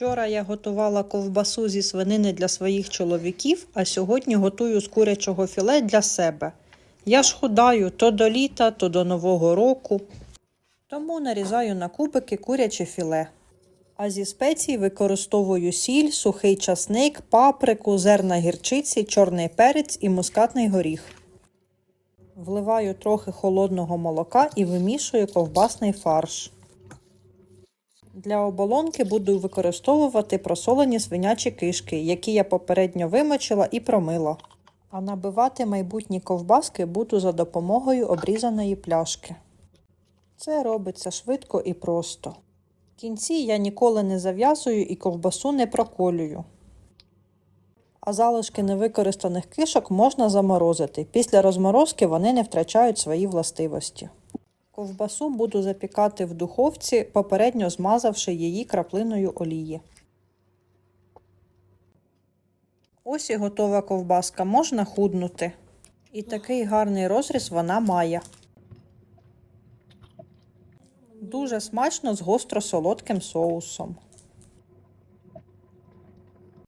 Вчора я готувала ковбасу зі свинини для своїх чоловіків, а сьогодні готую з курячого філе для себе. Я ж худаю то до літа, то до Нового року. Тому нарізаю на кубики куряче філе. А зі спецій використовую сіль, сухий часник, паприку, зерна гірчиці, чорний перець і мускатний горіх. Вливаю трохи холодного молока і вимішую ковбасний фарш. Для оболонки буду використовувати просолені свинячі кишки, які я попередньо вимочила і промила. А набивати майбутні ковбаски буду за допомогою обрізаної пляшки. Це робиться швидко і просто. В кінці я ніколи не зав'язую і ковбасу не проколюю. А залишки невикористаних кишок можна заморозити. Після розморозки вони не втрачають свої властивості. Ковбасу буду запікати в духовці, попередньо змазавши її краплиною олії. Ось і готова ковбаска, можна худнути. І такий гарний розріз вона має. Дуже смачно з гостро солодким соусом.